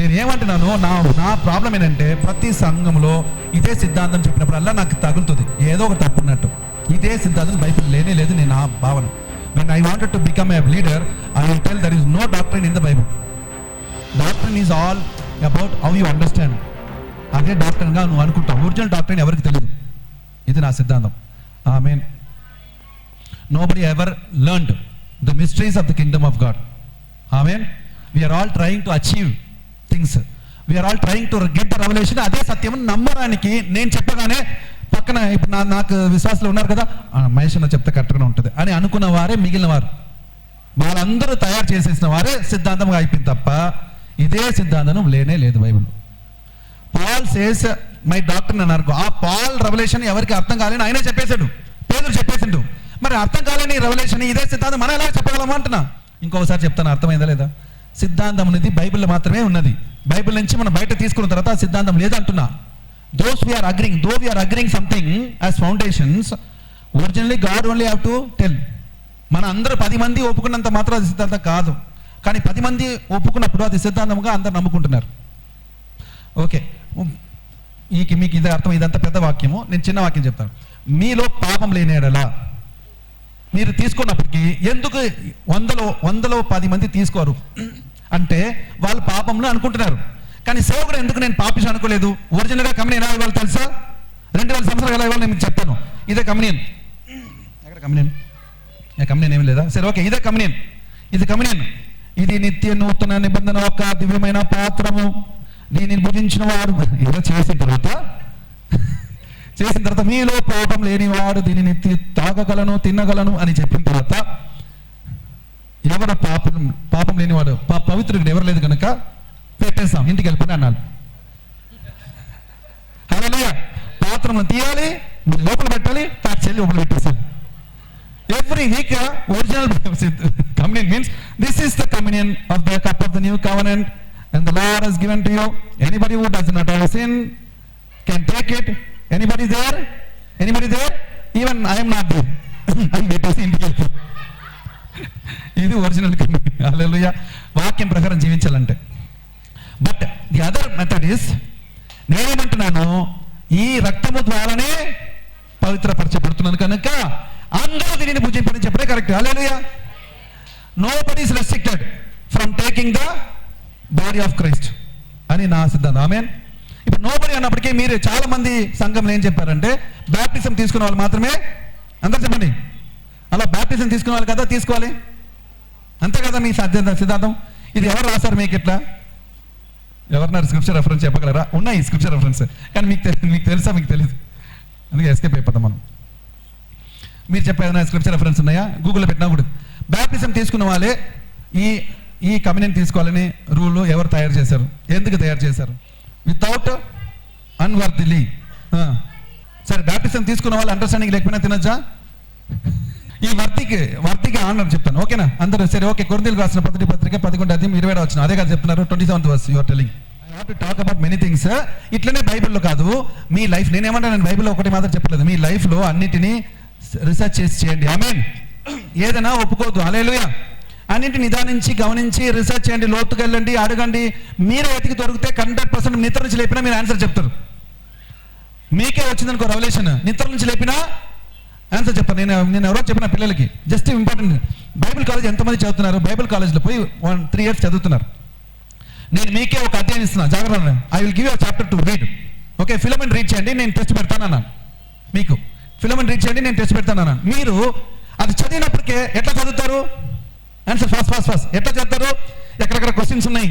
నేను ఏమంటున్నాను నా నా ప్రాబ్లం ఏంటంటే ప్రతి సంఘంలో ఇదే సిద్ధాంతం చెప్పినప్పుడల్లా నాకు తగులుతుంది. ఏదో ఒక తప్పు ఉన్నట్టు. ఇదే సిద్ధాంతం బైబిల్ లేనే లేదు నేను నా భావన. When I wanted to become a leader I will tell there is no doctor in the Bible doctor is all about how you understand అదే డాక్టర్గా నువ్వు అనుకుంటావు. ఒరిజినల్ డాక్టర్ ఎవరికి తెలియదు ఇది నా సిద్ధాంతం. I mean no ever ever the the mysteries of the kingdom of God I mean we are all trying to achieve things we are all trying to get the revolution అదే సత్యం నమ్మడానికి నేను చెప్పగానే పక్కన ఇప్పుడు నా నాకు విశ్వాసులు ఉన్నారు కదా "ఆ, మహేష్ అన్న చెప్తే కరెక్ట్గానే ఉంటుంది. అని అనుకున్న వారే మిగిలిన వారు. వాళ్ళందరూ తయారు చేసేసిన వారే సిద్ధాంతంగా అయిపోయింది తప్ప ఇదే సిద్ధాంతం లేనే లేదు Bible. Paul says my doctor అన్నారు. ఆ పాల్ రెవల్యూషన్ ఎవరికి అర్థం కాలేని ఆయనే చెప్పేశాడు. పేదలు చెప్పేసిండు. మరి అర్థం కాలేని రెవల్యూషన్ ఇదే సిద్ధాంతం? మనం ఎలా చెప్పగలం అంటున్నా. ఇంకొకసారి చెప్తాను అర్థమైందా లేదా? సిద్ధాంతం అనేది బైబిల్లో మాత్రమే ఉన్నది. బైబిల్ నుంచి మనం బయట తీసుకున్న తర్వాత సిద్ధాంతం లేదంటున్నా. Those we are agreeing though we are agreeing something as foundations originally God only have to tell మన అందరూ పది మంది ఒప్పుకున్నంత మాత్రం అది సిద్ధాంతం కాదు. కానీ పది మంది ఒప్పుకున్నప్పుడు అది సిద్ధాంతంగా అందరు నమ్ముకుంటున్నారు. ఓకే. ఈ మీకు ఇది అర్థం ఇదంతా పెద్ద వాక్యము. నేను చిన్న వాక్యం చెప్తాను. మీలో పాపం లేని ఎడలా మీరు తీసుకున్నప్పటికీ ఎందుకు వందలో వందలో పది మంది తీసుకోరు? అంటే వాళ్ళు పాపంలో అనుకుంటున్నారు. కానీ సేవకుడు ఎందుకు నేను పాపిష్ అనుకోలేదు? ఒరిజినల్గా కమ్యూనియన్ ఎలా ఇవ్వాలి తెలుసా? రెండు వేల సంవత్సరాలు ఎలా ఇవ్వాలి నేను మీకు చెప్తాను. ఇదే కమ్యూనియన్. ఎక్కడ కమ్యూనియన్? ఏ కమ్యూనియన్ ఏమి లేదా? సరే ఓకే ఇదే కమ్యూనియన్. ఇది కమ్యూనియన్. ఇది నిత్య నూతన నిబంధన ఒక దివ్యమైన పాత్రము. దీనిని భుజించిన వాడు ఏదో చేసిన తర్వాత? చేసిన తర్వాత మీలో పాపం లేనివాడు దీనిని తాగగలను తినగలను అని చెప్పిన తర్వాత ఎవరు పాపం పాపం లేనివాడు పా- పవిత్రుడు ఎవరు లేదు కనుక పెట్టేస్తాం ఇంటికి వెళ్ళిపోయి అన్నాడు. హలో పాత్రను తీయాలి లోపల పెట్టాలి ప్యాక్ చేయాలి లోపల పెట్టేసాం every week original communion means this is the communion of the cup of the new covenant and the lord has given to you anybody who does not have sin can take it anybody there anybody there even I'm not there అని చెప్పేసి ఇంటికి వెళ్తాం ఇది original communion వాక్యం ప్రకారం జీవించాలంటే. But the other method is నేనేమంటున్నాను? ఈ రక్తము ద్వారానే పవిత్రపరచబడుతున్నాను కనుక అందరూ దీనిని భుజింపని చెప్పడే correct hallelujah nobody is restricted from taking the body of Christ అని నా సిద్ధాంతం. ఆమెన్ ఇప్పుడు నో బడీ అన్నప్పటికీ మీరు చాలా మంది సంఘంలో ఏం చెప్పారంటే బ్యాప్టిజం తీసుకున్న వాళ్ళు మాత్రమే అందరు చెప్పండి. తీసుకోవాలి కదా తీసుకోవాలి. అంతే కదా మీ సాధ్యత సిద్ధాంతం? ఇది ఎవరు రాశారు మీకు ఇట్లా? ఎవరన్నారు స్క్రిప్చర్ రెఫరెన్స్ చెప్పగలరా? ఉన్నాయి స్క్రిప్చర్ రెఫరెన్స్ కానీ మీకు మీకు తెలుసా? మీకు తెలియదు అందుకే ఎస్కేప్ అయిపోతాం మనం. మీరు చెప్పే స్క్రిప్చర్ రెఫరెన్స్ ఉన్నాయా? గూగుల్లో పెట్టినా కూడా. బ్యాప్టిజం తీసుకున్న వాళ్ళే ఈ ఈ కమ్యూనిటీ తీసుకోవాలని రూల్ ఎవరు తయారు చేశారు? ఎందుకు తయారు చేశారు? వితౌట్ అన్వర్దిలీ సరే బ్యాప్టిజం తీసుకున్న వాళ్ళు అండర్స్టాండింగ్ లేకపోయినా తినొచ్చా? ఈ వర్తికి వర్తికి ఆనందం చెప్తాను. ఓకేనా? అందరూ సరే ఓకే. కొరింతలు రాసిన పత్రిక పత్రిక పదకొండు అధ్యయం ఇరవై ఏడు వచ్చిన అదే కాదు చెప్తున్నారు. Twenty seventh verse your telling I have to talk about many things ఇట్లనే బైబిల్లో కాదు. మీ లైఫ్ నేనేమంటా నేను బైబిల్లో ఒకటి మాత్రం చెప్పలేదు. మీ లైఫ్లో అన్నిటినీ రీసెర్చ్ చేసి చేయండి. ఐ మీన్ ఏదైనా ఒప్పుకోవద్దు. అలేలుయా అన్నింటి నిదానించి గమనించి రీసెర్చ్ చేయండి. లోతుకు వెళ్ళండి అడగండి. మీరు వెతికి దొరికితే హండ్రెడ్ పర్సెంట్ నిద్ర నుంచి లేపినా మీరు ఆన్సర్ చెప్తారు. మీకే వచ్చిందనుకో రెవల్యూషన్ నిద్ర నుంచి లేపినా ఆన్సర్ చెప్పాను నేను నేను ఎవరో చెప్పిన పిల్లలకి. జస్ట్ ఇంపార్టెంట్ బైబిల్ కాలేజ్ ఎంతమంది చదువుతున్నారు? బైబిల్ కాలేజ్లో పోయి వన్ త్రీ ఇయర్స్ చదువుతున్నారు. నేను మీకే ఒక అధ్యయనం ఇస్తున్నా. జాగ్రత్త I will give you chapter to read okay Philemon read చేయండి నేను టెస్ట్ పెడతాను అన్నాను. మీకు. ఫిలమెంట్ రీడ్ చేయండి నేను టెస్ట్ పెడతాను అన్నాను. మీరు అది చదివినప్పటికే ఎట్లా చదువుతారు? ఆన్సర్ ఫాస్ట్ ఫాస్ట్ ఫాస్ట్ ఎట్లా చదువుతారు? ఎక్కడెక్కడ క్వశ్చన్స్ ఉన్నాయి?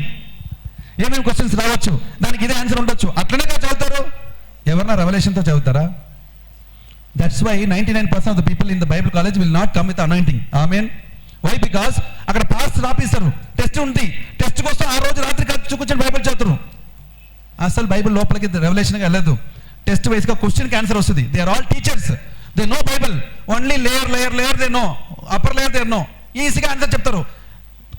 ఏమేమి క్వశ్చన్స్ రావచ్చు? దానికి ఇదే ఆన్సర్ ఉండొచ్చు. అట్లనే చదువుతారు? ఎవరన్నా రెవల్యూషన్తో చదువుతారా? That's why ninety nine percent of the people in the Bible college will not come with anointing I mean why because అక్కడ పాస్ రాపిస్తారు టెస్ట్ ఉంది. టెస్ట్ కోసం ఆ రోజు రాత్రి కాదు కూర్చొని బైబిల్ చదువుతారు అసలు బైబిల్ లోపలికి రెవల్యూషన్గా వెళ్ళదు. టెస్ట్ వైస్గా క్వశ్చన్కి ఆన్సర్ వస్తుంది. They are all teachers they know Bible only layer layer layer they know upper layer they know ఈజీగా ఆన్సర్ చెప్తారు.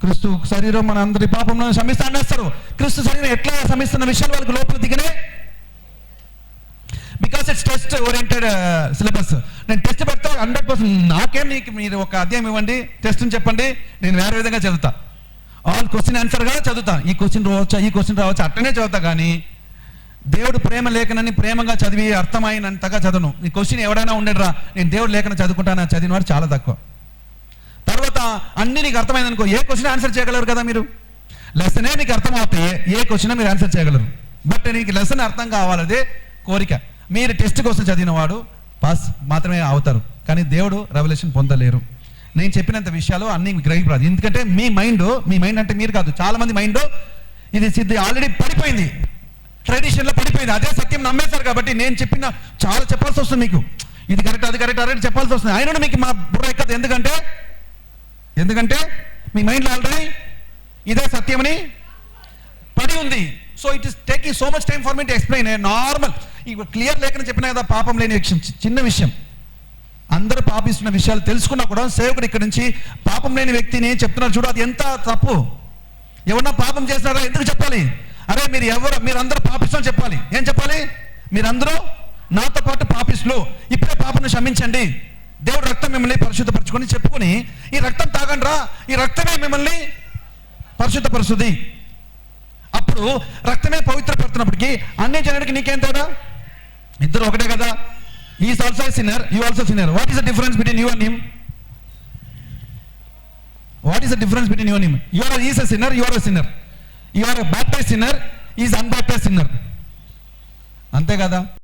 క్రిస్తు శరీరం మన అందరి పాపంలో శమిస్తా అనేస్తారు క్రిస్తు శరీరం ఎట్లా శమిస్తున్న విషయాలు వాళ్ళకి లోపల దిగినే ఇట్స్ టెస్ట్ ఓరియంటెడ్ సిలబస్ నేను టెస్ట్ పెడతా హండ్రెడ్ పర్సెంట్ నాకేం నీకు మీరు ఒక అధ్యాయం ఇవ్వండి టెస్ట్ చెప్పండి నేను వేరే విధంగా చదువుతా. ఆల్ క్వశ్చన్ ఆన్సర్గా చదువుతా. ఈ క్వశ్చన్ రావచ్చా ఈ క్వశ్చన్ రావచ్చా అట్టనే చదువుతా కానీ దేవుడు ప్రేమ లేఖనని ప్రేమగా చదివి అర్థమైనంతగా చదవను. ఈ క్వశ్చన్ ఎవడైనా ఉండడురా నేను దేవుడు లేఖన చదువుకుంటానని చదివిన వాడు చాలా తక్కువ. తర్వాత అన్ని నీకు అర్థమైందనుకో ఏ క్వశ్చన్ ఆన్సర్ చేయగలరు కదా మీరు? లెసనే నీకు అర్థం అవుతాయి ఏ క్వశ్చన్ మీరు ఆన్సర్ చేయగలరు. బట్ నీకు లెసన్ అర్థం కావాలదే కోరిక. మీరు టెస్ట్ కోసం చదివిన వాడు పాస్ మాత్రమే అవుతారు. కానీ దేవుడు రెవల్యూషన్ పొందలేరు. నేను చెప్పినంత విషయాలు అన్ని గ్రహింపరాదు. ఎందుకంటే మీ మైండ్ మీ మైండ్ అంటే మీరు కాదు. చాలా మంది మైండ్ ఇది సిద్ధి ఆల్రెడీ పడిపోయింది. ట్రెడిషన్లో పడిపోయింది. అదే సత్యం నమ్మేశారు కాబట్టి నేను చెప్పిన చాలా చెప్పాల్సి వస్తుంది మీకు. ఇది కరెక్ట్ అది కరెక్ట్ ఆల్రెడీ చెప్పాల్సి వస్తుంది. ఆయన మీకు మా బుర్ర ఎక్కదు. ఎందుకంటే ఎందుకంటే మీ మైండ్లో ఆల్రెడీ ఇదే సత్యమని పడి ఉంది. So it is taking so much time for me to explain normal ఇక క్లియర్ లేఖన చెప్పిన కదా పాపం లేని విషయం. చిన్న విషయం. అందరూ పాపిస్తున్న విషయాలు తెలుసుకున్నా కూడా సేవకుడు ఇక్కడ నుంచి పాపం లేని వ్యక్తిని చెప్తున్నారు. చూడు అది ఎంత తప్పు. ఎవరన్నా పాపం చేస్తున్నారా ఎందుకు చెప్పాలి? అరే మీరు ఎవరు? మీరందరూ పాపిస్తుని చెప్పాలి. ఏం చెప్పాలి? మీరందరూ నాతో పాటు పాపిస్తులు ఇప్పుడే పాపను క్షమించండి. దేవుడు రక్తం మిమ్మల్ని పరిశుద్ధపరచుకొని చెప్పుకొని ఈ రక్తం తాగండి రా ఈ రక్తమే మిమ్మల్ని పరిశుద్ధపరుస్తుంది. అప్పుడు రక్తమే పవిత్రపడుతున్నప్పటికీ అన్ని జనానికి నీకేం తేడా? ఇద్దరు ఒకటే కదా? Is also sinner you also sinner what is the difference between you and him what is the difference between you and him you are is a sinner you are a sinner you are a baptize sinner is unbaptize sinner అంతే కదా?